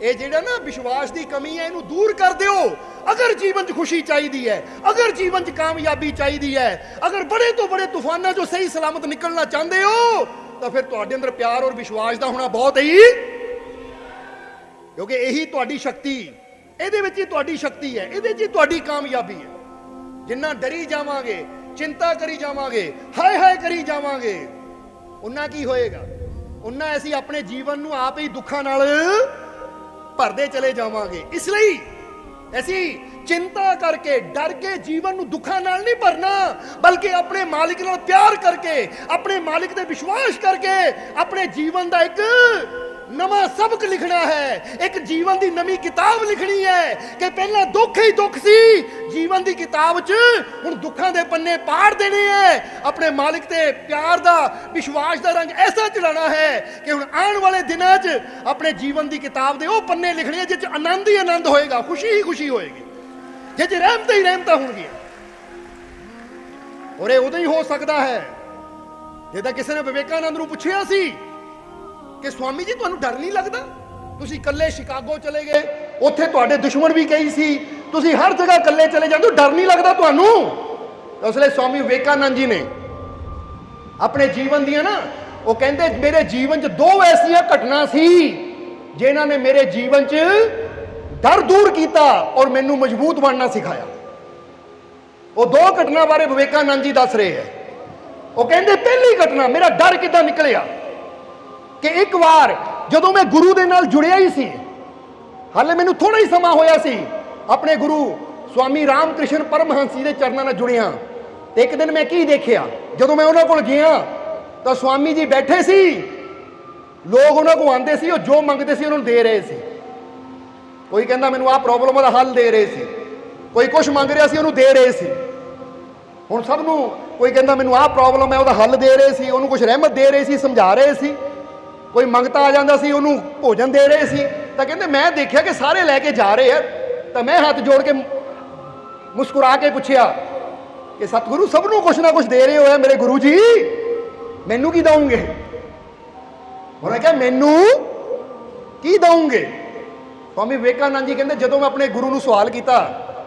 ਇਹ ਜਿਹੜਾ ਨਾ ਵਿਸ਼ਵਾਸ ਦੀ ਕਮੀ ਹੈ, ਇਹਨੂੰ ਦੂਰ ਕਰ ਦਿਓ। ਅਗਰ ਜੀਵਨ 'ਚ ਖੁਸ਼ੀ ਚਾਹੀਦੀ ਹੈ, ਅਗਰ ਜੀਵਨ 'ਚ ਕਾਮਯਾਬੀ ਚਾਹੀਦੀ ਹੈ, ਅਗਰ ਬੜੇ ਤੋਂ ਬੜੇ ਤੂਫਾਨਾਂ 'ਚੋਂ ਸਹੀ ਸਲਾਮਤ ਨਿਕਲਣਾ ਚਾਹੁੰਦੇ ਹੋ, ਤਾਂ ਫਿਰ ਤੁਹਾਡੇ ਅੰਦਰ ਪਿਆਰ ਔਰ ਵਿਸ਼ਵਾਸ ਦਾ ਹੋਣਾ ਬਹੁਤ ਹੀ ਕਿਉਂਕਿ ਇਹੀ ਤੁਹਾਡੀ ਸ਼ਕਤੀ। ਇਹਦੇ ਵਿੱਚ ਹੀ ਤੁਹਾਡੀ ਸ਼ਕਤੀ ਹੈ, ਇਹਦੇ 'ਚ ਹੀ ਤੁਹਾਡੀ ਕਾਮਯਾਬੀ ਹੈ। ਜਿੰਨਾ ਡਰੀ ਜਾਵਾਂਗੇ, ਚਿੰਤਾ ਕਰੀ ਜਾਵਾਂਗੇ, ਹਾਏ ਹਾਏ ਕਰੀ ਜਾਵਾਂਗੇ ਉਹਨਾਂ ਕੀ ਹੋਏਗਾ? ਉਹਨਾਂ ਅਸੀਂ ਆਪਣੇ ਜੀਵਨ ਨੂੰ ਆਪ ਹੀ ਦੁੱਖਾਂ ਨਾਲ ਭਰਦੇ ਚਲੇ ਜਾਵਾਂਗੇ। ਇਸ ਲਈ ਅਸੀਂ ਚਿੰਤਾ ਕਰਕੇ, ਡਰ ਕੇ ਜੀਵਨ ਨੂੰ ਦੁੱਖਾਂ ਨਾਲ ਨਹੀਂ ਭਰਨਾ, ਬਲਕਿ ਆਪਣੇ ਮਾਲਿਕ ਨਾਲ ਪਿਆਰ ਕਰਕੇ, ਆਪਣੇ ਮਾਲਿਕ ਤੇ ਵਿਸ਼ਵਾਸ ਕਰਕੇ ਆਪਣੇ ਜੀਵਨ ਦਾ ਇੱਕ ਨਵਾਂ ਸਬਕ ਲਿਖਣਾ ਹੈ। ਇੱਕ ਜੀਵਨ ਦੀ ਨਵੀਂ ਕਿਤਾਬ ਲਿਖਣੀ ਹੈ ਕਿ ਪਹਿਲਾਂ ਦੁੱਖ ਹੀ ਦੁੱਖ ਸੀ। ਜੀਵਨ ਦੀ ਕਿਤਾਬ 'ਚ ਹੁਣ ਦੁੱਖਾਂ ਦੇ ਪੰਨੇ ਪਾੜ ਦੇਣੇ ਹੈ। ਆਪਣੇ ਮਾਲਿਕ ਤੇ ਪਿਆਰ ਦਾ, ਵਿਸ਼ਵਾਸ ਦਾ ਰੰਗ ਐਸਾ ਚੜਾਉਣਾ ਹੈ ਕਿ ਹੁਣ ਆਉਣ ਵਾਲੇ ਦਿਨਾਂ 'ਚ ਆਪਣੇ ਜੀਵਨ ਦੀ ਕਿਤਾਬ ਦੇ ਉਹ ਪੰਨੇ ਲਿਖਣੇ ਜਿਸ 'ਚ ਆਨੰਦ ਹੀ ਆਨੰਦ ਹੋਏਗਾ, ਖੁਸ਼ੀ ਹੀ ਖੁਸ਼ੀ ਹੋਏਗੀ। ਜਿਸ 'ਚ ਰਹਿਮਤਾਂ ਹੀ ਰਹਿਮਤਾਂ ਹੋਣਗੀਆਂ। ਔਰ ਇਹ ਉਦੋਂ ਹੀ ਹੋ ਸਕਦਾ ਹੈ ਜੇ ਕਿਸੇ ਨੇ ਵਿਵੇਕਾਨੰਦ ਨੂੰ ਪੁੱਛਿਆ ਸੀ ਕਿ ਸਵਾਮੀ ਜੀ, ਤੁਹਾਨੂੰ ਡਰ ਨਹੀਂ ਲੱਗਦਾ? ਤੁਸੀਂ ਇਕੱਲੇ ਸ਼ਿਕਾਗੋ ਚਲੇ ਗਏ, ਉੱਥੇ ਤੁਹਾਡੇ ਦੁਸ਼ਮਣ ਵੀ ਕਈ ਸੀ। ਤੁਸੀਂ ਹਰ ਜਗ੍ਹਾ ਇਕੱਲੇ ਚਲੇ ਜਾਂਦੇ ਹੋ, ਡਰ ਨਹੀਂ ਲੱਗਦਾ ਤੁਹਾਨੂੰ? ਉਸ ਲਈ ਸਵਾਮੀ ਵਿਵੇਕਾਨੰਦ ਜੀ ਨੇ ਆਪਣੇ ਜੀਵਨ ਦੀਆਂ ਨਾ, ਉਹ ਕਹਿੰਦੇ, ਮੇਰੇ ਜੀਵਨ 'ਚ ਦੋ ਐਸੀਆਂ ਘਟਨਾ ਸੀ, ਜਿਨ੍ਹਾਂ ਨੇ ਮੇਰੇ ਜੀਵਨ 'ਚ ਡਰ ਦੂਰ ਕੀਤਾ ਔਰ ਮੈਨੂੰ ਮਜ਼ਬੂਤ ਬਣਨਾ ਸਿਖਾਇਆ। ਉਹ ਦੋ ਘਟਨਾ ਬਾਰੇ ਵਿਵੇਕਾਨੰਦ ਜੀ ਦੱਸ ਰਹੇ ਹੈ। ਉਹ ਕਹਿੰਦੇ, ਪਹਿਲੀ ਘਟਨਾ, ਮੇਰਾ ਡਰ ਕਿੱਦਾਂ ਨਿਕਲਿਆ? ਕਿ ਇੱਕ ਵਾਰ ਜਦੋਂ ਮੈਂ ਗੁਰੂ ਦੇ ਨਾਲ ਜੁੜਿਆ ਹੀ ਸੀ, ਹਾਲੇ ਮੈਨੂੰ ਥੋੜਾ ਹੀ ਸਮਾਂ ਹੋਇਆ ਸੀ, ਆਪਣੇ ਗੁਰੂ ਸਵਾਮੀ ਰਾਮਕ੍ਰਿਸ਼ਨ ਪਰਮਹੰਸੀ ਦੇ ਚਰਨਾਂ ਨਾਲ ਜੁੜਿਆ। ਤੇ ਇੱਕ ਦਿਨ ਮੈਂ ਕੀ ਦੇਖਿਆ, ਜਦੋਂ ਮੈਂ ਉਹਨਾਂ ਕੋਲ ਗਿਆ, ਤਾਂ ਸਵਾਮੀ ਜੀ ਬੈਠੇ ਸੀ। ਲੋਕ ਉਹਨਾਂ ਕੋਲ ਆਉਂਦੇ ਸੀ, ਉਹ ਜੋ ਮੰਗਦੇ ਸੀ ਉਹਨਾਂ ਨੂੰ ਦੇ ਰਹੇ ਸੀ। ਕੋਈ ਕਹਿੰਦਾ, ਮੈਨੂੰ ਆਹ ਪ੍ਰੋਬਲਮ ਦਾ ਹੱਲ ਦੇ ਰਹੇ ਸੀ। ਕੋਈ ਕੁਝ ਮੰਗ ਰਿਹਾ ਸੀ, ਉਹਨੂੰ ਦੇ ਰਹੇ ਸੀ। ਹੁਣ ਸਭ ਨੂੰ ਕੋਈ ਕਹਿੰਦਾ, ਮੈਨੂੰ ਆਹ ਪ੍ਰੋਬਲਮ ਹੈ, ਉਹਦਾ ਹੱਲ ਦੇ ਰਹੇ ਸੀ। ਉਹਨੂੰ ਕੁਝ ਰਹਿਮਤ ਦੇ ਰਹੇ ਸੀ, ਸਮਝਾ ਰਹੇ ਸੀ। ਕੋਈ ਮੰਗਤਾ ਆ ਜਾਂਦਾ ਸੀ, ਉਹਨੂੰ ਭੋਜਨ ਦੇ ਰਹੇ ਸੀ। ਤਾਂ ਕਹਿੰਦੇ, ਮੈਂ ਦੇਖਿਆ ਕਿ ਸਾਰੇ ਲੈ ਕੇ ਜਾ ਰਹੇ ਆ। ਤਾਂ ਮੈਂ ਹੱਥ ਜੋੜ ਕੇ ਮੁਸਕਰਾ ਕੇ ਪੁੱਛਿਆ ਕਿ ਸਤਿਗੁਰੂ ਸਭ ਨੂੰ ਕੁਛ ਨਾ ਕੁਛ ਦੇ ਰਹੇ ਹੋਏ ਮੇਰੇ ਗੁਰੂ ਜੀ, ਮੈਨੂੰ ਕੀ ਦਵੋਗੇ ਉਹਨੇ ਕਿਹਾ, ਮੈਨੂੰ ਕੀ ਦਵੋਗੇ ਸਵਾਮੀ ਵਿਵੇਕਾਨੰਦ ਜੀ ਕਹਿੰਦੇ, ਜਦੋਂ ਮੈਂ ਆਪਣੇ ਗੁਰੂ ਨੂੰ ਸਵਾਲ ਕੀਤਾ,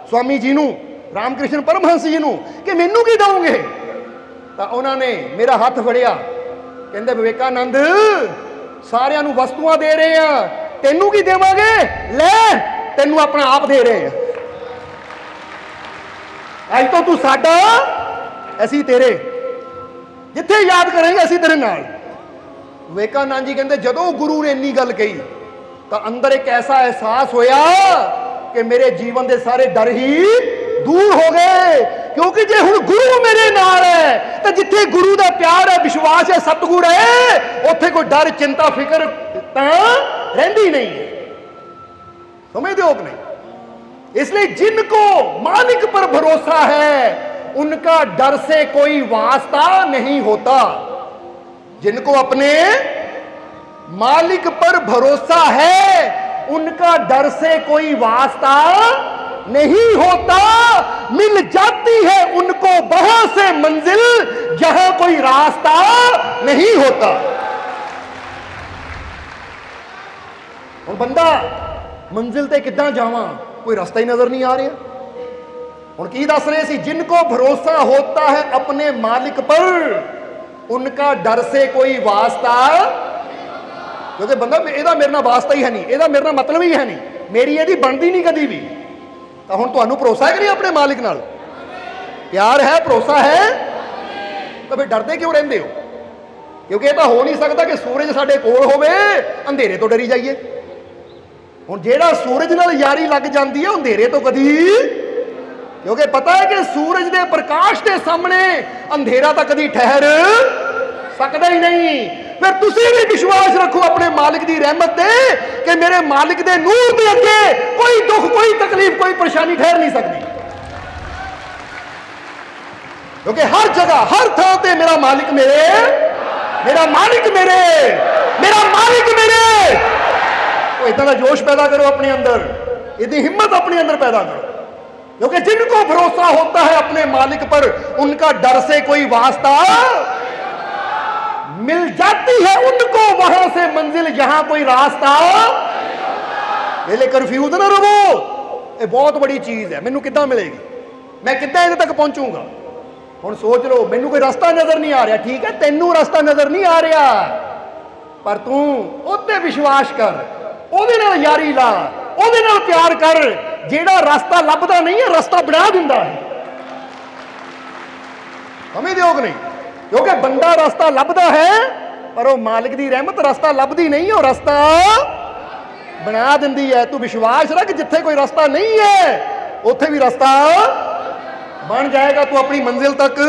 ਸਵਾਮੀ ਜੀ ਨੂੰ, ਰਾਮਕ੍ਰਿਸ਼ਨ ਪਰਮਹੰਸ ਜੀ ਨੂੰ, ਕਿ ਮੈਨੂੰ ਕੀ ਦਵੋਗੇ ਤਾਂ ਉਹਨਾਂ ਨੇ ਮੇਰਾ ਹੱਥ ਫੜਿਆ। ਕਹਿੰਦੇ, ਵਿਵੇਕਾਨੰਦ ਸਾਰਿਆਂ ਨੂੰ ਵਸਤੂਆਂ ਦੇ ਰਹੇ ਆ। ਤੈਨੂੰ ਕੀ ਦੇਵਾਂਗੇ? ਲੈ, ਤੈਨੂੰ ਆਪਣਾ ਆਪ ਦੇ ਰਹੇ ਆ। ਅੱਜ ਤੋਂ ਤੂੰ ਸਾਡਾ, ਅਸੀਂ ਤੇਰੇ। ਜਿੱਥੇ ਯਾਦ ਕਰਾਂਗੇ, ਅਸੀਂ ਤੇਰੇ ਨਾਲ। ਵਿਵੇਕਾਨੰਦ ਜੀ ਕਹਿੰਦੇ, ਜਦੋਂ ਗੁਰੂ ਨੇ ਇੰਨੀ ਗੱਲ ਕਹੀ, ਤਾਂ ਅੰਦਰ ਇੱਕ ਐਸਾ ਅਹਿਸਾਸ ਹੋਇਆ ਕਿ ਮੇਰੇ ਜੀਵਨ ਦੇ ਸਾਰੇ ਡਰ ਹੀ ਦੂਰ ਹੋ ਗਏ। ਕਿਉਂਕਿ ਜੇ ਹੁਣ ਗੁਰੂ ਮੇਰੇ ਨਾਲ ਹੈ ਤਾਂ ਜਿੱਥੇ ਗੁਰੂ ਦਾ ਪਿਆਰ ਹੈ ਵਿਸ਼ਵਾਸ ਹੈ ਸਤਿਗੁਰ ਹੈ ਉੱਥੇ ਕੋਈ ਡਰ ਚਿੰਤਾ ਫਿਕਰ ਤਾਂ ਰਹਿੰਦੀ ਨਹੀਂ ਹੈ समझते हो कि नहीं इसलिए जिनको मालिक पर भरोसा है उनका डर से कोई वास्ता नहीं होता जिनको अपने मालिक पर भरोसा है उनका डर से कोई वास्ता नहीं होता मिल जाती है उनको वहां से मंजिल जहां कोई रास्ता नहीं होता ਹੁਣ ਬੰਦਾ ਮੰਜ਼ਿਲ ਤੇ ਕਿੱਦਾਂ ਜਾਵਾਂ ਕੋਈ ਰਸਤਾ ਹੀ ਨਜ਼ਰ ਨਹੀਂ ਆ ਰਿਹਾ ਹੁਣ ਕੀ ਦੱਸ ਰਹੇ ਸੀ ਜਿਨ ਕੋ ਭਰੋਸਾ ਹੋਤਾ ਹੈ ਆਪਣੇ ਮਾਲਿਕ ਪਰ ਉਨਕਾ ਡਰ ਸੇ ਕੋਈ ਵਾਸਤਾ ਕਿਉਂਕਿ ਬੰਦਾ ਇਹਦਾ ਮੇਰੇ ਨਾਲ ਵਾਸਤਾ ਹੀ ਹੈ ਨਹੀਂ ਇਹਦਾ ਮੇਰੇ ਨਾਲ ਮਤਲਬ ਹੀ ਹੈ ਨਹੀਂ ਮੇਰੀ ਇਹਦੀ ਬਣਦੀ ਨਹੀਂ ਕਦੀ ਵੀ ਤਾਂ ਹੁਣ ਤੁਹਾਨੂੰ ਭਰੋਸਾ ਹੈ ਕਿ ਨਹੀਂ ਆਪਣੇ ਮਾਲਿਕ ਨਾਲ? ਪਿਆਰ ਹੈ, ਭਰੋਸਾ ਹੈ? ਤਾਂ ਫਿਰ ਡਰਦੇ ਕਿਉਂ ਰਹਿੰਦੇ ਹੋ? ਕਿਉਂਕਿ ਇਹ ਤਾਂ ਹੋ ਨਹੀਂ ਸਕਦਾ ਕਿ ਸੂਰਜ ਸਾਡੇ ਕੋਲ ਹੋਵੇ, ਅੰਧੇਰੇ ਤੋਂ ਡਰੀ ਜਾਈਏ। ਹੁਣ ਜਿਹੜਾ ਸੂਰਜ ਨਾਲ ਯਾਰੀ ਲੱਗ ਜਾਂਦੀ ਹੈ, ਅੰਧੇਰੇ ਤੋਂ ਕਦੀ। ਕਿਉਂਕਿ ਪਤਾ ਹੈ ਕਿ ਸੂਰਜ ਦੇ ਪ੍ਰਕਾਸ਼ ਦੇ ਸਾਹਮਣੇ ਅੰਧੇਰਾ ਤਾਂ ਕਦੀ ਠਹਿਰ ਸਕਦਾ ਹੀ ਨਹੀਂ। ਫਿਰ ਤੁਸੀਂ ਵੀ ਵਿਸ਼ਵਾਸ ਰੱਖੋ ਆਪਣੇ ਮਾਲਿਕ ਦੀ ਰਹਿਮਤ ਤੇ ਕਿ ਮੇਰੇ ਮਾਲਿਕ ਦੇ ਨੂਰ ਦੇ ਅੱਗੇ ਕੋਈ ਦੁੱਖ ਕੋਈ ਤਕਲੀਫ ਕੋਈ ਪਰੇਸ਼ਾਨੀ ਠਹਿਰ ਨਹੀਂ ਸਕਦੀ ਕਿਉਂਕਿ ਹਰ ਜਗ੍ਹਾ ਹਰ ਥਾਂ ਤੇ ਮੇਰਾ ਮਾਲਿਕ ਮੇਰੇ ਮੇਰਾ ਮਾਲਿਕ ਮੇਰੇ ਮੇਰਾ ਮਾਲਿਕ ਮੇਰੇ ਉਹ ਇਦਾਂ ਦਾ ਜੋਸ਼ ਪੈਦਾ ਕਰੋ ਆਪਣੇ ਅੰਦਰ ਇਹਦੀ ਹਿੰਮਤ ਆਪਣੇ ਅੰਦਰ ਪੈਦਾ करो क्योंकि जिनको भरोसा होता है अपने मालिक पर उनका डर से कोई वास्ता मिल जाती है उनको वहां से मंजिल जहां कोई रास्ता ਇਹ ਲਈ ਕਨਫਿਊਜ਼ ਨਾ ਰਵੋ ਇਹ ਬਹੁਤ ਬੜੀ ਚੀਜ਼ ਹੈ ਮੈਨੂੰ ਕਿੱਦਾਂ ਮਿਲੇਗੀ ਮੈਂ ਕਿੱਦਾਂ ਇਹਦੇ ਤੱਕ ਪਹੁੰਚੂਗਾ ਹੁਣ ਸੋਚ ਲਓ ਮੈਨੂੰ ਕੋਈ ਰਸਤਾ ਨਜ਼ਰ ਨਹੀਂ ਆ ਰਿਹਾ ਠੀਕ ਹੈ ਤੈਨੂੰ ਰਸਤਾ ਨਜ਼ਰ ਨਹੀਂ ਆ ਰਿਹਾ ਪਰ ਤੂੰ ਉਹਤੇ ਵਿਸ਼ਵਾਸ ਕਰ ਉਹਦੇ ਨਾਲ ਯਾਰੀ ਲਾ ਉਹਦੇ ਨਾਲ ਪਿਆਰ ਕਰ ਜਿਹੜਾ ਰਸਤਾ ਲੱਭਦਾ ਨਹੀਂ ਹੈ ਰਸਤਾ ਬਣਾ ਦਿੰਦਾ ਹੈ ਸਮਝਦੇ ਹੋ ਕਿ ਨਹੀਂ ਕਿਉਂਕਿ ਬੰਦਾ ਰਸਤਾ ਲੱਭਦਾ ਹੈ, ਪਰ ਉਹ ਮਾਲਕ ਦੀ ਰਹਿਮਤ ਰਸਤਾ ਲੱਭਦੀ ਨਹੀਂ, ਉਹ ਰਸਤਾ ਬਣਾ ਦਿੰਦੀ ਹੈ। ਤੂੰ ਵਿਸ਼ਵਾਸ ਰੱਖ, ਜਿੱਥੇ ਕੋਈ ਰਸਤਾ ਨਹੀਂ ਹੈ, ਉੱਥੇ ਵੀ ਰਸਤਾ ਬਣ ਜਾਏਗਾ। ਤੂੰ ਆਪਣੀ ਮੰਜ਼ਿਲ ਤੱਕ।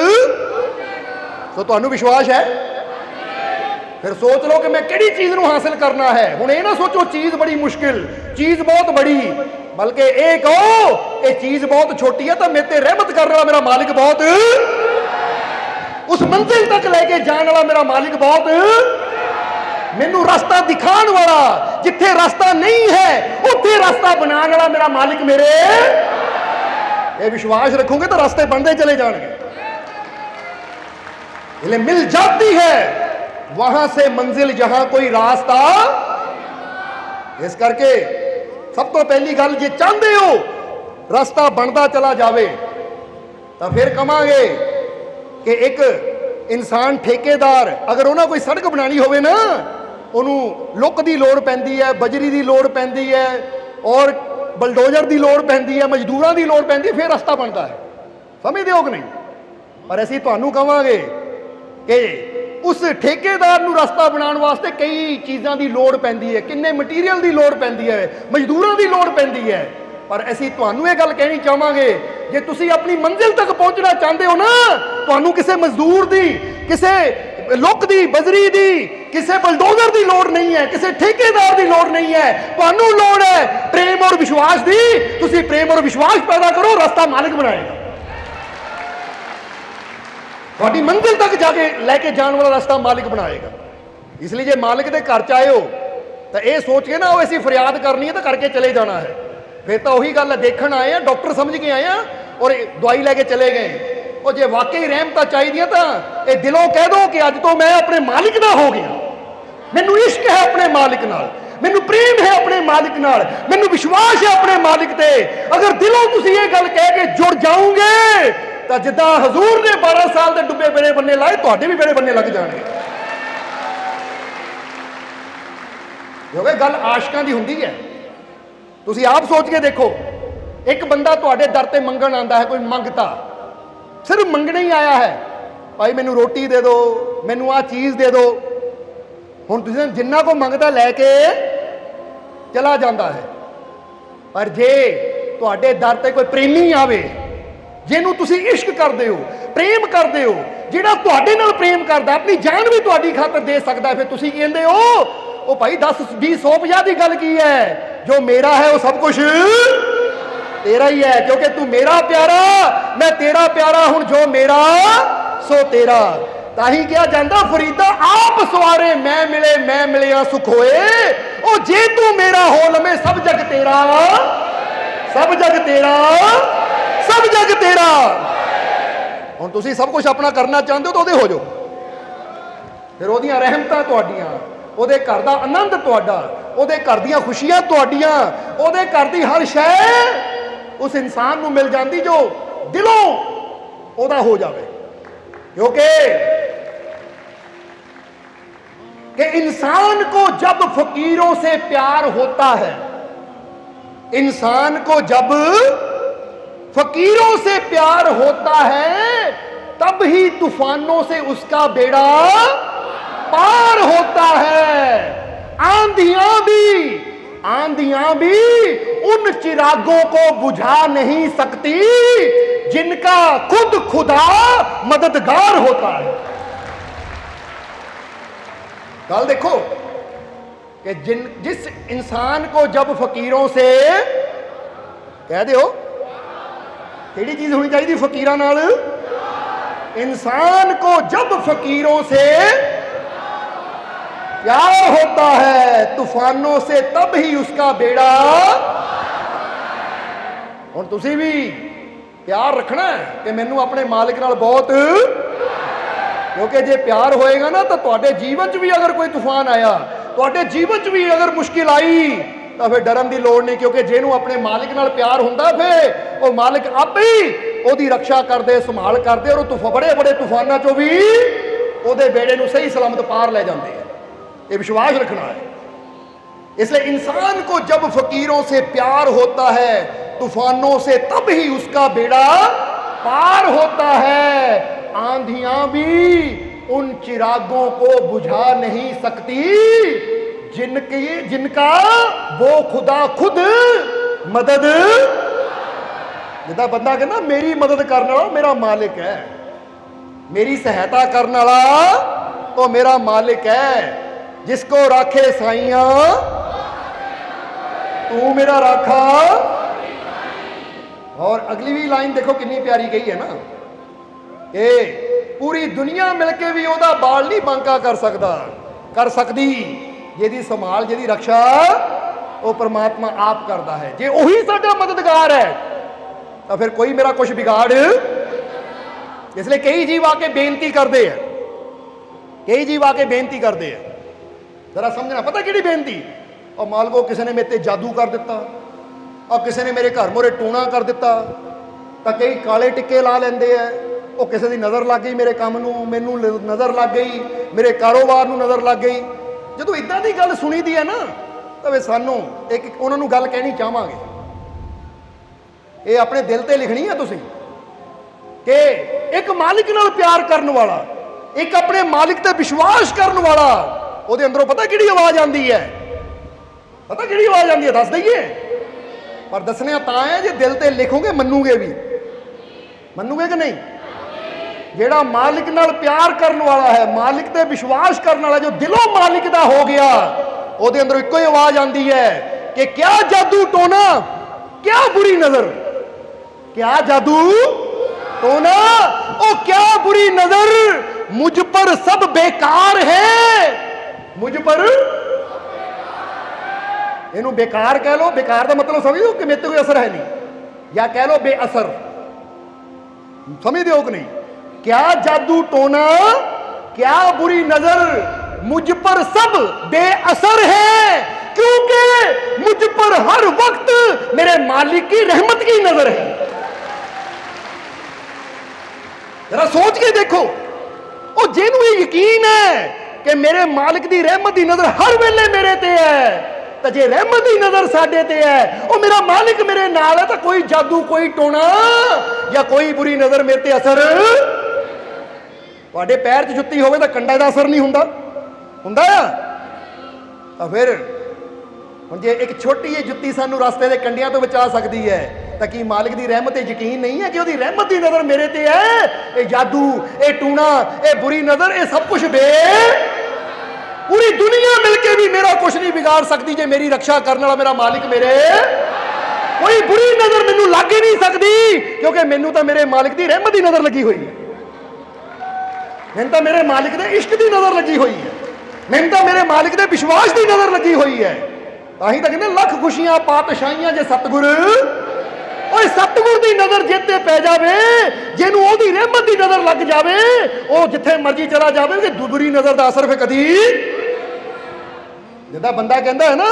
ਸੋ ਤੁਹਾਨੂੰ ਵਿਸ਼ਵਾਸ ਹੈ? ਫਿਰ ਸੋਚ ਲਓ ਕਿ ਮੈਂ ਕਿਹੜੀ ਚੀਜ਼ ਨੂੰ ਹਾਸਲ ਕਰਨਾ ਹੈ। ਹੁਣ ਇਹ ਨਾ ਸੋਚੋ, ਚੀਜ਼ ਬੜੀ ਮੁਸ਼ਕਿਲ, ਚੀਜ਼ ਬਹੁਤ ਬੜੀ। ਬਲਕਿ ਇਹ ਕਹੋ, ਇਹ ਚੀਜ਼ ਬਹੁਤ ਛੋਟੀ ਹੈ, ਤਾਂ ਮੇਰੇ ਤੇ ਰਹਿਮਤ ਕਰਨ ਵਾਲਾ ਮੇਰਾ ਮਾਲਿਕ ਬਹੁਤ ਉਸ ਮੰਜ਼ਿਲ ਤੱਕ ਲੈ ਕੇ ਜਾਣ ਵਾਲਾ ਮੇਰਾ ਮਾਲਿਕ ਬਹੁਤ ਮੈਨੂੰ ਰਸਤਾ ਦਿਖਾਉਣ ਵਾਲਾ ਜਿੱਥੇ ਰਸਤਾ ਨਹੀਂ ਹੈ ਉੱਥੇ ਰਸਤਾ ਬਣਾਉਣ ਵਾਲਾ ਮੇਰਾ ਮਾਲਿਕ ਮੇਰੇ ਇਹ ਵਿਸ਼ਵਾਸ ਰੱਖੋਗੇ ਤਾਂ ਰਸਤੇ ਬਣਦੇ ਚਲੇ ਜਾਣਗੇ इसलिए मिल जाती है वहां से मंजिल जहां कोई रास्ता ਇਸ ਕਰਕੇ ਸਭ ਤੋਂ ਪਹਿਲੀ ਗੱਲ ਜੇ ਚਾਹੁੰਦੇ ਹੋ ਰਸਤਾ ਬਣਦਾ ਚਲਾ ਜਾਵੇ ਤਾਂ ਫਿਰ ਕਵਾਂਗੇ ਕਿ ਇੱਕ ਇਨਸਾਨ ਠੇਕੇਦਾਰ, ਅਗਰ ਉਹਨਾਂ ਕੋਈ ਸੜਕ ਬਣਾਣੀ ਹੋਵੇ ਨਾ, ਉਹਨੂੰ ਲੁੱਕ ਦੀ ਲੋੜ ਪੈਂਦੀ ਹੈ, ਬਜਰੀ ਦੀ ਲੋੜ ਪੈਂਦੀ ਹੈ, ਔਰ ਬਲਡੋਜ਼ਰ ਦੀ ਲੋੜ ਪੈਂਦੀ ਹੈ, ਮਜ਼ਦੂਰਾਂ ਦੀ ਲੋੜ ਪੈਂਦੀ ਹੈ, ਫਿਰ ਰਸਤਾ ਬਣਦਾ ਹੈ। ਸਮਝਦੇ ਹੋ ਕਿ ਨਹੀਂ। ਪਰ ਅਸੀਂ ਤੁਹਾਨੂੰ ਕਵਾਂਗੇ ਕਿ ਉਸ ਠੇਕੇਦਾਰ ਨੂੰ ਰਸਤਾ ਬਣਾਉਣ ਵਾਸਤੇ ਕਈ ਚੀਜ਼ਾਂ ਦੀ ਲੋੜ ਪੈਂਦੀ ਹੈ, ਕਿੰਨੇ ਮਟੀਰੀਅਲ ਦੀ ਲੋੜ ਪੈਂਦੀ ਹੈ, ਮਜ਼ਦੂਰਾਂ ਦੀ ਲੋੜ ਪੈਂਦੀ ਹੈ। ਪਰ ਅਸੀਂ ਤੁਹਾਨੂੰ ਇਹ ਗੱਲ ਕਹਿਣੀ ਚਾਹਾਂਗੇ ਜੇ ਤੁਸੀਂ ਆਪਣੀ ਮੰਜ਼ਿਲ ਤੱਕ ਪਹੁੰਚਣਾ ਚਾਹੁੰਦੇ ਹੋ ਨਾ, ਤੁਹਾਨੂੰ ਕਿਸੇ ਮਜ਼ਦੂਰ ਦੀ, ਕਿਸੇ ਲੁੱਕ ਦੀ, ਬਜਰੀ ਦੀ, ਕਿਸੇ ਬਲਡੋਜ਼ਰ ਦੀ ਲੋੜ ਨਹੀਂ ਹੈ, ਕਿਸੇ ਠੇਕੇਦਾਰ ਦੀ ਲੋੜ ਨਹੀਂ ਹੈ। ਤੁਹਾਨੂੰ ਲੋੜ ਹੈ ਪ੍ਰੇਮ ਔਰ ਵਿਸ਼ਵਾਸ ਦੀ। ਤੁਸੀਂ ਪ੍ਰੇਮ ਔਰ ਵਿਸ਼ਵਾਸ ਪੈਦਾ ਕਰੋ, ਰਸਤਾ ਮਾਲਕ ਬਣਾਏਗਾ। ਤੁਹਾਡੀ ਮੰਜ਼ਿਲ ਤੱਕ ਜਾ ਕੇ ਲੈ ਕੇ ਜਾਣ ਵਾਲਾ ਰਸਤਾ ਮਾਲਿਕ ਬਣਾਏਗਾ। ਇਸ ਲਈ ਜੇ ਮਾਲਿਕ ਦੇ ਘਰ ਚ ਆਇਓ, ਤਾਂ ਇਹ ਸੋਚ ਕੇ ਨਾ ਉਹ ਅਸੀਂ ਫਰਿਆਦ ਕਰਨੀ ਹੈ ਤਾਂ ਕਰਕੇ ਚਲੇ ਜਾਣਾ ਹੈ। ਫਿਰ ਤਾਂ ਉਹੀ ਗੱਲ ਹੈ, ਦੇਖਣ ਆਏ ਆ ਡਾਕਟਰ ਸਮਝ ਕੇ ਆਏ ਆ ਔਰ ਦਵਾਈ ਲੈ ਕੇ ਚਲੇ ਗਏ। ਉਹ ਜੇ ਵਾਕਈ ਰਹਿਮਤਾਂ ਚਾਹੀਦੀਆਂ ਤਾਂ ਇਹ ਦਿਲੋਂ ਕਹਿ ਦੋ ਕਿ ਅੱਜ ਤੋਂ ਮੈਂ ਆਪਣੇ ਮਾਲਿਕ ਦਾ ਹੋ ਗਿਆ। ਮੈਨੂੰ ਇਸ਼ਕ ਹੈ ਆਪਣੇ ਮਾਲਿਕ ਨਾਲ। ਮੈਨੂੰ ਪ੍ਰੇਮ ਹੈ ਆਪਣੇ ਮਾਲਿਕ ਨਾਲ। ਮੈਨੂੰ ਵਿਸ਼ਵਾਸ ਹੈ ਆਪਣੇ ਮਾਲਿਕ ਤੇ। ਅਗਰ ਦਿਲੋਂ ਤੁਸੀਂ ਇਹ ਗੱਲ ਕਹਿ ਕੇ ਜੁੜ ਜਾਓਗੇ, ਤਾਂ ਜਿੱਦਾਂ ਹਜ਼ੂਰ ਨੇ 12 ਸਾਲ ਦੇ ਡੁੱਬੇ ਬੇੜੇ ਬੰਨੇ ਲਾਏ, ਤੁਹਾਡੇ ਵੀ ਬੇੜੇ ਬੰਨੇ ਲੱਗ ਜਾਣਗੇ ਕਿਉਂਕਿ ਗੱਲ ਆਸ਼ਕਾਂ ਦੀ ਹੁੰਦੀ ਹੈ। ਤੁਸੀਂ ਆਪ ਸੋਚ ਕੇ ਦੇਖੋ। ਇੱਕ ਬੰਦਾ ਤੁਹਾਡੇ ਦਰ ਤੇ ਮੰਗਣ ਆਂਦਾ ਹੈ, ਕੋਈ ਮੰਗਤਾ। ਸਿਰਫ ਮੰਗਣਾ ਹੀ ਆਇਆ ਹੈ। ਭਾਈ, ਮੈਨੂੰ ਰੋਟੀ ਦੇ ਦਿਓ, ਮੈਨੂੰ ਆਹ ਚੀਜ਼ ਦੇ ਦਿਓ। ਹੁਣ ਤੁਸੀਂ ਜਿੰਨਾ ਕੋ ਮੰਗਦਾ ਲੈ ਕੇ ਚਲਾ ਜਾਂਦਾ ਹੈ। ਪਰ ਜੇ ਤੁਹਾਡੇ ਦਰ ਤੇ ਕੋਈ ਪ੍ਰੇਮੀ ਆਵੇ, ਜਿਹਨੂੰ ਤੁਸੀਂ ਇਸ਼ਕ ਕਰਦੇ ਹੋ, ਪ੍ਰੇਮ ਕਰਦੇ ਹੋ, ਜਿਹੜਾ ਤੁਹਾਡੇ ਨਾਲ ਪ੍ਰੇਮ ਕਰਦਾ, ਆਪਣੀ ਜਾਨ ਵੀ ਤੁਹਾਡੀ ਖਾਤਰ ਦੇ ਸਕਦਾ ਫਿਰ ਤੁਸੀਂ ਕਹਿੰਦੇ ਹੋ, ਉਹ ਭਾਈ 10 20 100 50 ਦੀ ਗੱਲ ਕੀ ਹੈ? ਜੋ ਮੇਰਾ ਹੈ, ਉਹ ਸਭ ਕੁਝ ਤੇਰਾ ਹੀ ਹੈ, ਕਿਉਂਕਿ ਤੂੰ ਮੇਰਾ ਪਿਆਰਾ, ਮੈਂ ਤੇਰਾ ਪਿਆਰਾ ਹੁਣ ਜੋ ਮੇਰਾ, ਸੋ ਤੇਰਾ। ਤਾਂ ਹੀ ਕਿਹਾ ਜਾਂਦਾ, ਫਰੀਦਾ ਆਪ ਸਵਾਰੇ, ਮੈਂ ਮਿਲੇ, ਮੈਂ ਮਿਲਿਆ, ਸੁਖ ਹੋਏ। ਉਹ ਜੇ ਤੂੰ ਮੇਰਾ ਹੋ ਲਵੇਂ, ਸਭ ਜਗ ਤੇਰਾ। ਸਭ ਜਗ ਤੇਰਾ। ਸਭ ਜਗ ਤੇਰਾ। ਹੁਣ ਤੁਸੀਂ ਸਭ ਕੁਝ ਆਪਣਾ ਕਰਨਾ ਚਾਹੁੰਦੇ ਹੋ ਤਾਂ ਉਹਦੇ ਹੋ ਜਾਓ। ਫਿਰ ਉਹਦੀਆਂ ਰਹਿਮਤਾਂ ਤੁਹਾਡੀਆਂ, ਉਹਦੇ ਘਰ ਦਾ ਆਨੰਦ ਤੁਹਾਡਾ, ਉਹਦੇ ਘਰ ਦੀਆਂ ਖੁਸ਼ੀਆਂ ਤੁਹਾਡੀਆਂ, ਉਹਦੇ ਘਰ ਦੀ ਹਰ ਸ਼ੈ ਉਸ ਇਨਸਾਨ ਨੂੰ ਮਿਲ ਜਾਂਦੀ ਜੋ ਦਿਲੋਂ ਉਹਦਾ ਹੋ ਜਾਵੇ क्योंकि कि इंसान को जब फकीरों से प्यार होता है इंसान को जब फकीरों से प्यार होता है तब ही तूफानों से उसका बेड़ा पार होता है आंधियां भी आंधियां भी उन चिरागों को बुझा नहीं सकती जिनका खुद खुदा मददगार होता है। कल देखो कि जिन, जिस इंसान को जब फकीरों से कह दो कि चीज़ होनी चाहिए फकीर इंसान को जब फकीरों से प्यार होता है, तूफानों से तब ही उसका बेड़ा ਹੁਣ ਤੁਸੀਂ ਵੀ ਪਿਆਰ ਰੱਖਣਾ ਹੈ ਕਿ ਮੈਨੂੰ ਆਪਣੇ ਮਾਲਕ ਨਾਲ ਬਹੁਤ ਕਿਉਂਕਿ ਜੇ ਪਿਆਰ ਹੋਏਗਾ ਨਾ ਤਾਂ ਤੁਹਾਡੇ ਜੀਵਨ 'ਚ ਵੀ ਅਗਰ ਕੋਈ ਤੂਫਾਨ ਆਇਆ ਤੁਹਾਡੇ ਜੀਵਨ 'ਚ ਵੀ ਅਗਰ ਮੁਸ਼ਕਿਲ ਆਈ ਤਾਂ ਫਿਰ ਡਰਨ ਦੀ ਲੋੜ ਨਹੀਂ ਕਿਉਂਕਿ ਜਿਹਨੂੰ ਆਪਣੇ ਮਾਲਿਕ ਨਾਲ ਪਿਆਰ ਹੁੰਦਾ ਫੇ ਉਹ ਮਾਲਿਕ ਆਪੇ ਹੀ ਉਹਦੀ ਰੱਖਿਆ ਕਰਦੇ ਸੰਭਾਲ ਕਰਦੇ ਔਰ ਉਹ ਤੂਫਾ ਬੜੇ ਬੜੇ ਤੂਫਾਨਾਂ ਚੋਂ ਵੀ ਉਹਦੇ ਬੇੜੇ ਨੂੰ ਸਹੀ ਸਲਾਮਤ ਪਾਰ ਲੈ ਜਾਂਦੇ ਆ ਇਹ ਵਿਸ਼ਵਾਸ ਰੱਖਣਾ ਹੈ इसलिए इंसान को जब फकीरों से प्यार होता है तूफानों से तब ही उसका बेड़ा पार होता है। आंधियाँ भी उन चिरागों को बुझा नहीं सकती, जिनकी, जिनका वो खुदा खुद मदद जिदा बंदा कहना, मेरी मदद करने वाला मेरा मालिक है। मेरी सहायता करने वाला तो मेरा मालिक है। जिसको राखे साइया, तू मेरा राखा। ਅਗਲੀ ਵੀ ਲਾਈਨ ਦੇਖੋ ਕਿੰਨੀ ਪਿਆਰੀ ਕਹੀ ਹੈ ਨਾ। ਇਹ ਪੂਰੀ ਦੁਨੀਆ ਮਿਲ ਕੇ ਵੀ ਉਹਦਾ ਬਾਲ ਨਹੀਂ ਬਾਂਕਾ ਕਰ ਸਕਦਾ। ਕਰ ਸਕਦੀ। ਜਿਹਦੀ ਸੰਭਾਲ, ਜਿਹਦੀ ਰੱਖਿਆ, ਉਹ ਪ੍ਰਮਾਤਮਾ ਆਪ ਕਰਦਾ ਹੈ। ਜੇ ਉਹੀ ਸਾਡਾ ਮਦਦਗਾਰ ਹੈ, ਤਾਂ ਫਿਰ ਕੋਈ ਮੇਰਾ ਕੁਝ ਵਿਗਾੜ। ਇਸ ਲਈ ਕਈ ਜੀਵ ਆ ਕੇ ਬੇਨਤੀ ਕਰਦੇ ਆ। ਕਈ ਜੀਵ ਆ ਕੇ ਬੇਨਤੀ ਕਰਦੇ ਆ। ਜ਼ਰਾ ਸਮਝਣਾ, ਪਤਾ ਕਿਹੜੀ ਬੇਨਤੀ? ਉਹ ਮਾਲਕੋ ਕਿਸੇ ਨੇ ਮੇਰੇ ਤੇ ਜਾਦੂ ਕਰ ਦਿੱਤਾ। ਔਰ ਕਿਸੇ ਨੇ ਮੇਰੇ ਘਰ ਮੋਰੇ ਟੂਣਾ ਕਰ ਦਿੱਤਾ, ਤਾਂ ਕਈ ਕਾਲੇ ਟਿੱਕੇ ਲਾ ਲੈਂਦੇ ਆ ਉਹ ਕਿਸੇ ਦੀ ਨਜ਼ਰ ਲੱਗ ਗਈ ਮੇਰੇ ਕੰਮ ਨੂੰ, ਮੈਨੂੰ ਨਜ਼ਰ ਲੱਗ ਗਈ, ਮੇਰੇ ਕਾਰੋਬਾਰ ਨੂੰ ਨਜ਼ਰ ਲੱਗ ਗਈ। ਜਦੋਂ ਇਦਾਂ ਦੀ ਗੱਲ ਸੁਣੀਦੀ ਹੈ ਨਾ, ਤਾਂ ਵੇ ਸਾਨੂੰ ਇੱਕ ਉਹਨਾਂ ਨੂੰ ਗੱਲ ਕਹਿਣੀ ਚਾਹਾਂਗੇ। ਇਹ ਆਪਣੇ ਦਿਲ ਤੇ ਲਿਖਣੀ ਹੈ ਤੁਸੀਂ ਕਿ ਇੱਕ ਮਾਲਿਕ ਨਾਲ ਪਿਆਰ ਕਰਨ ਵਾਲਾ, ਇੱਕ ਆਪਣੇ ਮਾਲਿਕ ਤੇ ਵਿਸ਼ਵਾਸ ਕਰਨ ਵਾਲਾ, ਉਹਦੇ ਅੰਦਰੋਂ ਪਤਾ ਕਿਹੜੀ ਆਵਾਜ਼ ਆਉਂਦੀ ਹੈ ਪਤਾ ਕਿਹੜੀ ਆਵਾਜ਼ ਆਉਂਦੀ ਹੈ ਦੱਸ ਦਈਏ। ਪਰ ਦੱਸਣਿਆ ਤਾਂ ਹੈ ਜੇ ਦਿਲ ਤੇ ਲਿਖੋਗੇ ਮੰਨੂਗੇ ਵੀ। ਮੰਨੂਗੇ ਕਿ ਨਹੀਂ? ਜਿਹੜਾ ਮਾਲਿਕ ਨਾਲ ਪਿਆਰ ਕਰਨ ਵਾਲਾ ਹੈ, ਮਾਲਿਕ ਤੇ ਵਿਸ਼ਵਾਸ ਕਰਨ ਵਾਲਾ, ਜੋ ਦਿਲੋਂ ਮਾਲਿਕ ਦਾ ਹੋ ਗਿਆ, ਉਹਦੇ ਅੰਦਰ ਇੱਕੋ ਹੀ ਆਵਾਜ਼ ਆਉਂਦੀ ਹੈ ਕਿ ਕਿਆ ਜਾਦੂ ਟੋਨਾ, ਕਿਆ ਬੁਰੀ ਨਜ਼ਰ। ਕਿਆ ਜਾਦੂ ਟੋਨਾ, ਉਹ ਕਿਆ ਬੁਰੀ ਨਜ਼ਰ। ਮੁਝ ਪਰ ਸਭ ਬੇਕਾਰ ਹੈ। ਮੁਝ ਪਰ ਇਹਨੂੰ ਬੇਕਾਰ ਕਹਿ ਲੋ ਬੇਕਾਰ ਦਾ ਮਤਲਬ ਸਮਝੋ ਕਿ ਮੇਰੇ ਤੇ ਕੋਈ ਅਸਰ ਹੈ ਨਹੀਂ ਜਾਂ ਕਹਿ ਲੋ ਬੇਅਸਰ ਸਮਝਦੇ ਹੋ ਕਿ ਨਹੀਂ क्या जादू टोना क्या बुरी नजर मुझ पर सब बेअसर है क्योंकि मुझ पर हर वक्त मेरे मालिक की रहमत की नजर है ਜਰਾ ਸੋਚ ਕੇ ਦੇਖੋ ਉਹ ਜਿਹਨੂੰ ਇਹ ਯਕੀਨ ਹੈ ਕਿ ਮੇਰੇ ਮਾਲਕ ਦੀ ਰਹਿਮਤ ਦੀ ਨਜ਼ਰ ਹਰ ਵੇਲੇ ਮੇਰੇ ਤੇ ਹੈ ਤਾਂ ਜੇ ਰਹਿਮਤ ਦੀ ਨਜ਼ਰ ਸਾਡੇ ਤੇ ਹੈ। ਉਹ ਮੇਰਾ ਮਾਲਿਕ ਮੇਰੇ ਨਾਲ ਹੈ ਤਾਂ ਕੋਈ ਜਾਦੂ, ਕੋਈ ਟੋਣਾ ਜਾਂ ਕੋਈ ਬੁਰੀ ਨਜ਼ਰ ਮੇਰੇ ਤੇ ਅਸਰ? ਤੁਹਾਡੇ ਪੈਰ 'ਚ ਜੁੱਤੀ ਹੋਵੇ ਤਾਂ ਕੰਡਾ ਦਾ ਅਸਰ ਨਹੀਂ ਹੁੰਦਾ। ਹੁੰਦਾ ਆ? ਤਾਂ ਫਿਰ ਹੁਣ ਜੇ ਇੱਕ ਛੋਟੀ ਜਿਹੀ ਜੁੱਤੀ ਸਾਨੂੰ ਰਸਤੇ ਦੇ ਕੰਡਿਆਂ ਤੋਂ ਬਚਾ ਸਕਦੀ ਹੈ, ਤਾਂ ਕੀ ਮਾਲਿਕ ਦੀ ਰਹਿਮਤ ਤੇ ਯਕੀਨ ਨਹੀਂ ਹੈ ਕਿ ਉਹਦੀ ਰਹਿਮਤ ਦੀ ਨਜ਼ਰ ਮੇਰੇ ਤੇ ਹੈ? ਇਹ ਜਾਦੂ, ਇਹ ਟੂਣਾ, ਇਹ ਬੁਰੀ ਨਜ਼ਰ, ਇਹ ਸਭ ਕੁਝ ਬੇ ਪੂਰੀ ਦੁਨੀਆ ਮਿਲ ਕੇ ਵੀ ਮੇਰਾ ਕੁਝ ਨਹੀਂ ਵਿਗਾੜ ਸਕਦੀ ਜੇ ਮੇਰੀ ਰੱਖਿਆ ਕਰਨ ਵਾਲਾ ਮੇਰਾ ਮਾਲਿਕ ਮੇਰੇ। ਕੋਈ ਬੁਰੀ ਨਜ਼ਰ ਮੈਨੂੰ ਲੱਗ ਹੀ ਨਹੀਂ ਸਕਦੀ, ਕਿਉਂਕਿ ਮੈਨੂੰ ਤਾਂ ਮੇਰੇ ਮਾਲਿਕ ਦੀ ਰਹਿਮਤ ਦੀ ਨਜ਼ਰ ਲੱਗੀ ਹੋਈ ਹੈ। ਮੈਨੂੰ ਤਾਂ ਮੇਰੇ ਮਾਲਿਕ ਦੇ ਇਸ਼ਕ ਦੀ ਨਜ਼ਰ ਲੱਗੀ ਹੋਈ ਹੈ। ਮੈਨੂੰ ਤਾਂ ਮੇਰੇ ਮਾਲਿਕ ਦੇ ਵਿਸ਼ਵਾਸ ਦੀ ਨਜ਼ਰ ਲੱਗੀ ਹੋਈ ਹੈ। ਤਾਂ ਹੀ ਤਾਂ ਕਹਿੰਦੇ ਲੱਖ ਖੁਸ਼ੀਆਂ, ਪਾਤਸ਼ਾਹੀਆਂ ਜੇ ਸਤਿਗੁਰ। ਓਏ ਸਤਿਗੁਰ ਦੀ ਨਜ਼ਰ ਜਿੱਤੇ ਪੈ ਜਾਵੇ, ਜਿਹਨੂੰ ਉਹਦੀ ਰਹਿਮਤ ਦੀ ਨਜ਼ਰ ਲੱਗ ਜਾਵੇ, ਉਹ ਜਿੱਥੇ ਮਰਜ਼ੀ ਚਲਾ ਜਾਵੇ ਕਿ ਦੁਬਰੀ ਨਜ਼ਰ ਦਾ ਅਸਰ ਫੇ ਕਦੀ ਜਿੱਦਾਂ ਬੰਦਾ ਕਹਿੰਦਾ ਹੈ ਨਾ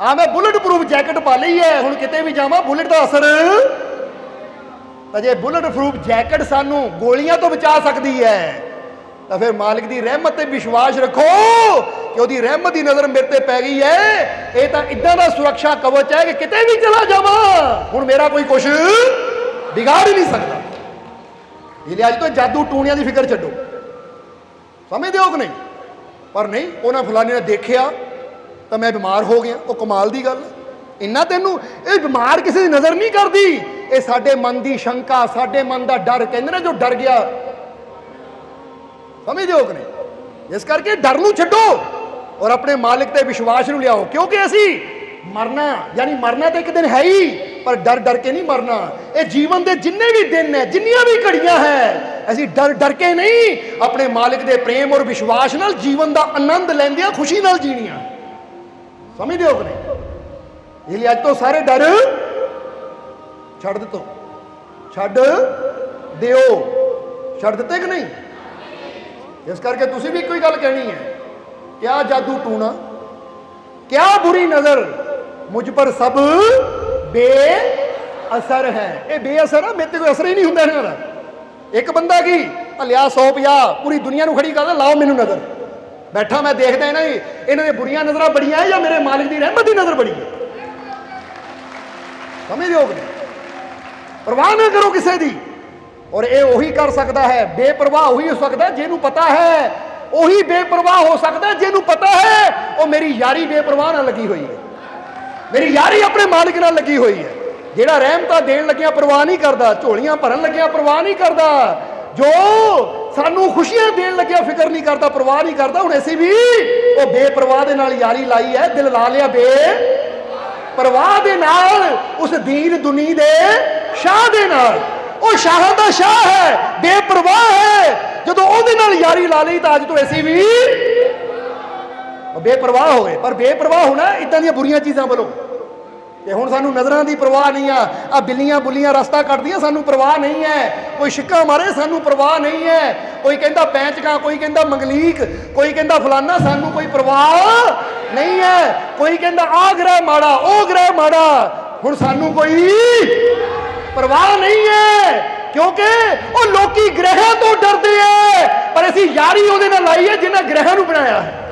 ਆ ਮੈਂ ਬੁਲਟ ਪ੍ਰੂਫ ਜੈਕਟ ਪਾ ਲਈ ਹੈ, ਹੁਣ ਕਿਤੇ ਵੀ ਜਾਵਾਂ ਬੁਲਟ ਦਾ ਅਸਰ। ਤਾਂ ਜੇ ਬੁਲਟ ਪ੍ਰੂਫ ਜੈਕਟ ਸਾਨੂੰ ਗੋਲੀਆਂ ਤੋਂ ਬਚਾ ਸਕਦੀ ਹੈ। ਤਾਂ ਫਿਰ ਮਾਲਿਕ ਦੀ ਰਹਿਮਤ ਤੇ ਵਿਸ਼ਵਾਸ ਰੱਖੋ ਕਿ ਉਹਦੀ ਰਹਿਮਤ ਦੀ ਨਜ਼ਰ ਮੇਰੇ ਤੇ ਪੈ ਗਈ ਹੈ। ਇਹ ਤਾਂ ਇਦਾਂ ਦਾ ਸੁਰੱਖਿਆ ਕਵਚ ਹੈ ਕਿ ਕਿਤੇ ਵੀ ਚਲਾ ਜਾਵਾਂ। ਹੁਣ ਮੇਰਾ ਕੋਈ ਕੁਝ ਵਿਗਾੜ ਹੀ ਨਹੀਂ ਸਕਦਾ। ਇਹ ਲਈ ਅੱਜ ਤੋਂ ਜਾਦੂ ਟੂਣਿਆਂ ਦੀ ਫਿਕਰ ਛੱਡੋ। ਸਮਝਦੇ ਹੋ ਕਿ ਨਹੀਂ? ਪਰ ਨਹੀਂ, ਉਹਨਾਂ ਫਲਾਣੇ ਨੇ ਦੇਖਿਆ ਤਾਂ ਮੈਂ ਬਿਮਾਰ ਹੋ ਗਿਆ। ਉਹ ਕਮਾਲ ਦੀ ਗੱਲ ਹੈ। ਇੰਨਾ ਤੈਨੂੰ ਇਹ ਬਿਮਾਰ ਕਿਸੇ ਦੀ ਨਜ਼ਰ ਨਹੀਂ ਕਰਦੀ। ਇਹ ਸਾਡੇ ਮਨ ਦੀ ਸ਼ੰਕਾ, ਸਾਡੇ ਮਨ ਦਾ ਡਰ ਕਹਿੰਦੇ ਨੇ ਜੋ ਡਰ ਗਿਆ। ਸਮਝਦੇ ਹੋ ਕਿ ਨਹੀਂ? ਇਸ ਕਰਕੇ ਡਰ ਨੂੰ ਛੱਡੋ ਔਰ ਆਪਣੇ ਮਾਲਕ ਤੇ ਵਿਸ਼ਵਾਸ ਨੂੰ ਲਿਆਓ। ਕਿਉਂਕਿ ਅਸੀਂ ਮਰਨਾ, ਯਾਨੀ ਮਰਨਾ ਤਾਂ ਇੱਕ ਦਿਨ ਹੈ ਹੀ, ਪਰ ਡਰ ਡਰ ਕੇ ਨਹੀਂ ਮਰਨਾ। ਇਹ ਜੀਵਨ ਦੇ ਜਿੰਨੇ ਵੀ ਦਿਨ ਹੈ ਜਿੰਨੀਆਂ ਵੀ ਘੜੀਆਂ ਹੈ ਅਸੀਂ ਡਰ ਡਰ ਕੇ ਨਹੀਂ ਆਪਣੇ ਮਾਲਕ ਦੇ ਪ੍ਰੇਮ ਔਰ ਵਿਸ਼ਵਾਸ ਨਾਲ ਜੀਵਨ ਦਾ ਆਨੰਦ ਲੈਂਦੇ ਆ ਖੁਸ਼ੀ ਨਾਲ ਜੀਣੀਆਂ ਸਮਝਦੇ ਹੋ ਕਿ ਨਹੀਂ? ਇਹ ਲਈ ਅੱਜ ਤੋਂ ਸਾਰੇ ਡਰ ਛੱਡ ਦਿੱਤੋ। ਛੱਡ ਦਿਓ। ਛੱਡ ਦਿੱਤੇ ਕਿ ਨਹੀਂ? ਇਸ ਕਰਕੇ ਤੁਸੀਂ ਵੀ ਕੋਈ ਗੱਲ ਕਹਿਣੀ ਹੈ। ਕਿਆ ਜਾਦੂ ਟੂਣਾ? ਕਿਆ ਬੁਰੀ ਨਜ਼ਰ? ਮੁਝ ਪਰ ਸਭ ਬੇ ਅਸਰ ਹੈ। ਇਹ ਬੇਅਸਰ ਆ, ਮੇਰੇ ਤੇ ਕੋਈ ਅਸਰ ਹੀ ਨਹੀਂ ਹੁੰਦਾ ਇਹਨਾਂ ਦਾ। ਇੱਕ ਬੰਦਾ ਕੀ? ਭਲਿਆ ਲਿਆ 150 ਪੂਰੀ ਦੁਨੀਆ ਨੂੰ ਖੜੀ ਕਰਦਾ, ਲਾਓ ਮੈਨੂੰ ਨਜ਼ਰ। ਬੈਠਾ ਮੈਂ ਦੇਖਦਾ ਇਹਨਾਂ ਦੀ ਇਹਨਾਂ ਦੀਆਂ ਬੁਰੀਆਂ ਨਜ਼ਰਾਂ ਬੜੀਆਂ ਜਾਂ ਮੇਰੇ ਮਾਲਿਕ ਦੀ ਰਹਿਮਤ ਦੀ ਨਜ਼ਰ ਬੜੀ ਹੈ? ਸਮਝਦੇ ਹੋ ਕਿ ਨਹੀਂ? ਪਰਵਾਹ ਨਾ ਕਰੋ ਕਿਸੇ ਦੀ। ਔਰ ਇਹ ਉਹੀ ਕਰ ਸਕਦਾ ਹੈ, ਬੇਪਰਵਾਹ ਉਹੀ ਹੋ ਸਕਦਾ ਜਿਹਨੂੰ ਪਤਾ ਹੈ, ਉਹੀ ਬੇਪਰਵਾਹ ਹੋ ਸਕਦਾ ਜਿਹਨੂੰ ਪਤਾ ਹੈ, ਉਹ ਮੇਰੀ ਯਾਰੀ ਬੇਪਰਵਾਹ ਨਾਲ ਲੱਗੀ ਹੋਈ ਹੈ। ਮੇਰੀ ਯਾਰੀ ਆਪਣੇ ਮਾਲਿਕ ਨਾਲ ਲੱਗੀ ਹੋਈ ਹੈ। ਜਿਹੜਾ ਰਹਿਮਤਾਂ ਦੇਣ ਲੱਗਿਆ ਪਰਵਾਹ ਨਹੀਂ ਕਰਦਾ, ਝੋਲੀਆਂ ਭਰਨ ਲੱਗਿਆ ਪਰਵਾਹ ਨਹੀਂ ਕਰਦਾ, ਜੋ ਸਾਨੂੰ ਖੁਸ਼ੀਆਂ ਦੇਣ ਲੱਗਿਆ ਫਿਕਰ ਨਹੀਂ ਕਰਦਾ, ਪਰਵਾਹ ਨਹੀਂ ਕਰਦਾ, ਹੁਣ ਅਸੀਂ ਵੀ ਉਹ ਬੇਪਰਵਾਹ ਦੇ ਨਾਲ ਯਾਰੀ ਲਾਈ ਹੈ, ਦਿਲ ਲਾ ਲਿਆ ਬੇ। ਪਰਵਾਹ ਦੇ ਨਾਲ, ਉਸ ਦੀਨ ਦੁਨੀ ਦੇ ਸ਼ਾਹ ਦੇ ਨਾਲ। ਉਹ ਸ਼ਾਹ ਦਾ ਸ਼ਾਹ ਹੈ, ਬੇਪਰਵਾਹ ਹੈ। ਜਦੋਂ ਉਹਦੇ ਨਾਲ ਯਾਰੀ ਲਾ ਲਈ ਤਾਂ ਅੱਜ ਤੋਂ ਐਸੀ ਵੀ ਬੇਪਰਵਾਹ ਹੋ ਗਏ। ਪਰ ਬੇਪਰਵਾਹ ਹੋਣਾ, ਇਦਾਂ ਦੀਆਂ ਬੁਰੀਆਂ ਚੀਜ਼ਾਂ ਵੱਲੋਂ। ਤੇ ਹੁਣ ਸਾਨੂੰ ਨਜ਼ਰਾਂ ਦੀ ਪਰਵਾਹ ਨਹੀਂ ਆ। ਆ ਬਿੱਲੀਆਂ ਬੁੱਲੀਆਂ ਰਸਤਾ ਕੱਟਦੀਆਂ ਸਾਨੂੰ ਪਰਵਾਹ ਨਹੀਂ ਹੈ। ਕੋਈ ਛਿੱਕਾ ਮਾਰੇ, ਸਾਨੂੰ ਪਰਵਾਹ ਨਹੀਂ ਹੈ। ਕੋਈ ਕਹਿੰਦਾ ਪੈਂਚਕਾ, ਕੋਈ ਕਹਿੰਦਾ ਮੰਗਲੀਕ, ਕੋਈ ਕਹਿੰਦਾ ਫਲਾਨਾ, ਸਾਨੂੰ ਕੋਈ ਪਰਵਾਹ ਨਹੀਂ ਹੈ। ਕੋਈ ਕਹਿੰਦਾ ਆ ਗ੍ਰਹਿ ਮਾੜਾ, ਉਹ ਗ੍ਰਹਿ ਮਾੜਾ। ਹੁਣ ਸਾਨੂੰ ਕੋਈ ਪਰਵਾਹ ਨਹੀਂ ਹੈ, ਕਿਉਂਕਿ ਉਹ ਲੋਕੀ ਗ੍ਰਹਿਆਂ ਤੋਂ ਡਰਦੇ ਐ ਪਰ ਅਸੀਂ ਯਾਰੀ ਉਹਦੇ ਨਾਲ ਲਾਈ ਹੈ ਜਿਨ੍ਹਾਂ ਗ੍ਰਹਿਆਂ ਨੂੰ ਬਣਾਇਆ ਹੈ।